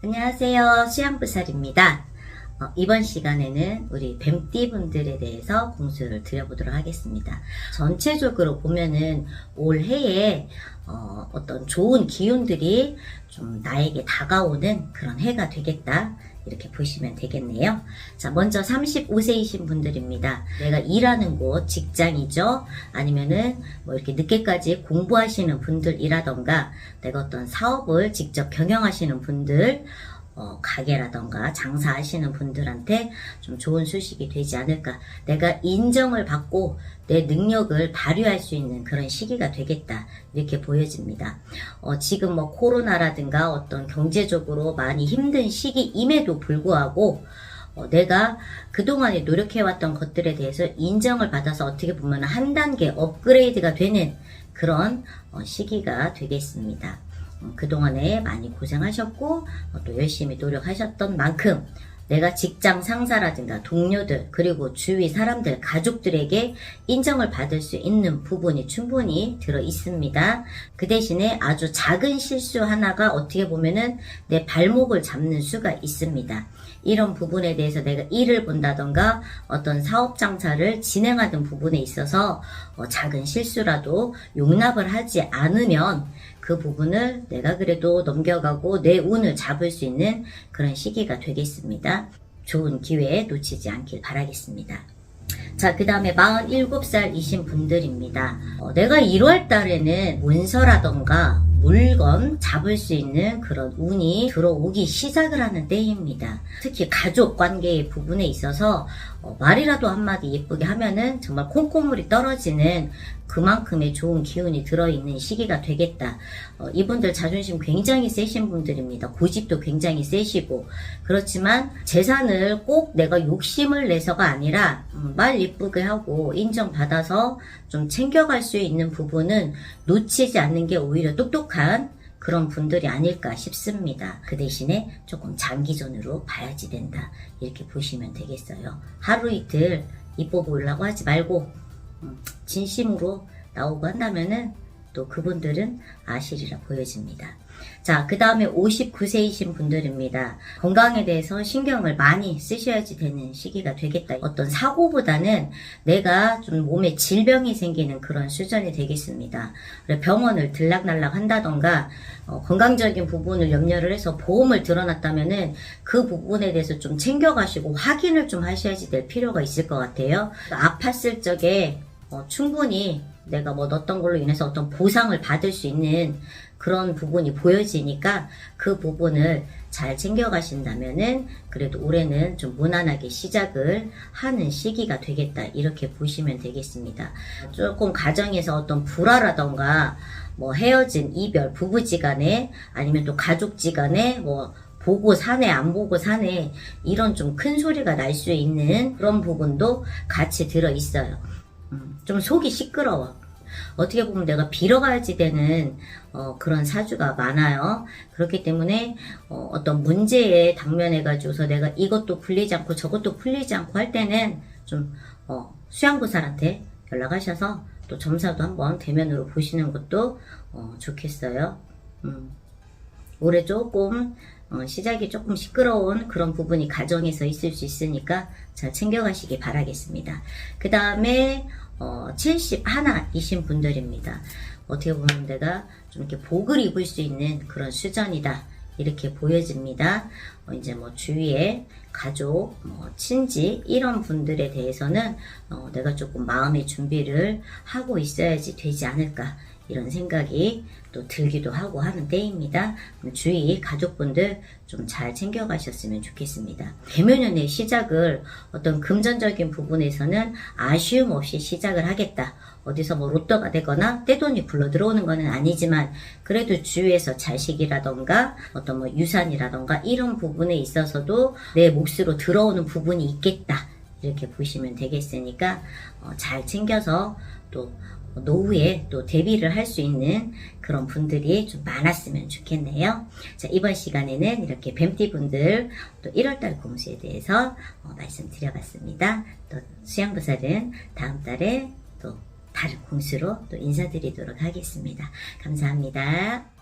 안녕하세요. 수양부살입니다. 어, 이번 시간에는 우리 뱀띠 분들에 대해서 공수를 드려보도록 하겠습니다. 전체적으로 보면은 올해에 어, 어떤 좋은 기운들이 좀 나에게 다가오는 그런 해가 되겠다. 이렇게 보시면 되겠네요. 자, 먼저 35세이신 분들입니다. 내가 일하는 곳, 직장이죠. 아니면은 뭐 이렇게 늦게까지 공부하시는 분들이라던가 내가 어떤 사업을 직접 경영하시는 분들, 어, 가게라던가 장사하시는 분들한테 좀 좋은 소식이 되지 않을까. 내가 인정을 받고 내 능력을 발휘할 수 있는 그런 시기가 되겠다. 이렇게 보여집니다. 어, 지금 뭐 코로나라든가 어떤 경제적으로 많이 힘든 시기임에도 불구하고 어, 내가 그동안에 노력해왔던 것들에 대해서 인정을 받아서 어떻게 보면 한 단계 업그레이드가 되는 그런 어, 시기가 되겠습니다. 어, 그동안에 많이 고생하셨고 어, 또 열심히 노력하셨던 만큼 내가 직장 상사라든가 동료들 그리고 주위 사람들 가족들에게 인정을 받을 수 있는 부분이 충분히 들어 있습니다. 그 대신에 아주 작은 실수 하나가 어떻게 보면은 내 발목을 잡는 수가 있습니다. 이런 부분에 대해서 내가 일을 본다던가 어떤 사업 장사를 진행하는 부분에 있어서 어, 작은 실수라도 용납을 하지 않으면 그 부분을 내가 그래도 넘겨가고 내 운을 잡을 수 있는 그런 시기가 되겠습니다. 좋은 기회 놓치지 않길 바라겠습니다. 자, 그 다음에 47살이신 분들입니다. 어, 내가 1월 달에는 문서라던가 물건 잡을 수 있는 그런 운이 들어오기 시작을 하는 때입니다. 특히 가족 관계의 부분에 있어서 어, 말이라도 한마디 예쁘게 하면은 정말 콩고물이 떨어지는 그만큼의 좋은 기운이 들어있는 시기가 되겠다. 어, 이분들 자존심 굉장히 세신 분들입니다. 고집도 굉장히 세시고 그렇지만 재산을 꼭 내가 욕심을 내서가 아니라 음, 말 예쁘게 하고 인정받아서 좀 챙겨갈 수 있는 부분은 놓치지 않는 게 오히려 똑똑 한 그런 분들이 아닐까 싶습니다. 그 대신에 조금 장기전으로 봐야지 된다. 이렇게 보시면 되겠어요. 하루 이틀 이뻐 보이려고 하지 말고 음, 진심으로 나오고 한다면은 또 그분들은 아시리라 보여집니다. 자, 그 다음에 59세이신 분들입니다. 건강에 대해서 신경을 많이 쓰셔야지 되는 시기가 되겠다. 어떤 사고보다는 내가 좀 몸에 질병이 생기는 그런 수준이 되겠습니다. 병원을 들락날락 한다던가 어, 건강적인 부분을 염려를 해서 보험을 들어놨다면은 그 부분에 대해서 좀 챙겨가시고 확인을 좀 하셔야지 될 필요가 있을 것 같아요. 아팠을 적에 어, 충분히 내가 뭐 넣었던 걸로 인해서 어떤 보상을 받을 수 있는 그런 부분이 보여지니까 그 부분을 잘 챙겨가신다면은 그래도 올해는 좀 무난하게 시작을 하는 시기가 되겠다 이렇게 보시면 되겠습니다. 조금 가정에서 어떤 불화라던가 뭐 헤어진 이별 부부지간에 아니면 또 가족지간에 뭐 보고 사네 안 보고 사네 이런 좀 큰 소리가 날 수 있는 그런 부분도 같이 들어 있어요. 음, 좀 속이 시끄러워. 어떻게 보면 내가 빌어가야지 되는 어, 그런 사주가 많아요. 그렇기 때문에 어, 떤 문제에 당면해가지고서 내가 이것도 풀리지 않고 저것도 풀리지 않고 할 때는 좀 어, 수양구살한테 연락하셔서 또 점사도 한번 대면으로 보시는 것도 어, 좋겠어요. 음. 올해 조금 어, 시작이 조금 시끄러운 그런 부분이 가정에서 있을 수 있으니까 잘 챙겨가시기 바라겠습니다. 그 다음에 어, 71이신 분들입니다. 어떻게 보면 내가 좀 이렇게 복을 입을 수 있는 그런 수전이다. 이렇게 보여집니다. 어, 이제 뭐 주위에 가족, 뭐 친지 이런 분들에 대해서는 어, 내가 조금 마음의 준비를 하고 있어야지 되지 않을까 이런 생각이 또 들기도 하고 하는 때입니다. 주위 가족분들 좀 잘 챙겨가셨으면 좋겠습니다. 개묘년의 시작을 어떤 금전적인 부분에서는 아쉬움 없이 시작을 하겠다. 어디서 뭐 로또가 되거나 떼돈이 굴러 들어오는 것은 아니지만 그래도 주위에서 자식이라던가 어떤 뭐 유산이라던가 이런 부분에 있어서도 내 몫으로 들어오는 부분이 있겠다. 이렇게 보시면 되겠으니까 어, 잘 챙겨서 또 노후에 또 대비를 할 수 있는 그런 분들이 좀 많았으면 좋겠네요. 자, 이번 시간에는 이렇게 뱀띠 분들 또 1월달 공수에 대해서 어, 말씀드려봤습니다. 또 수양부살은 다음 달에 또 다른 공수로 또 인사드리도록 하겠습니다. 감사합니다.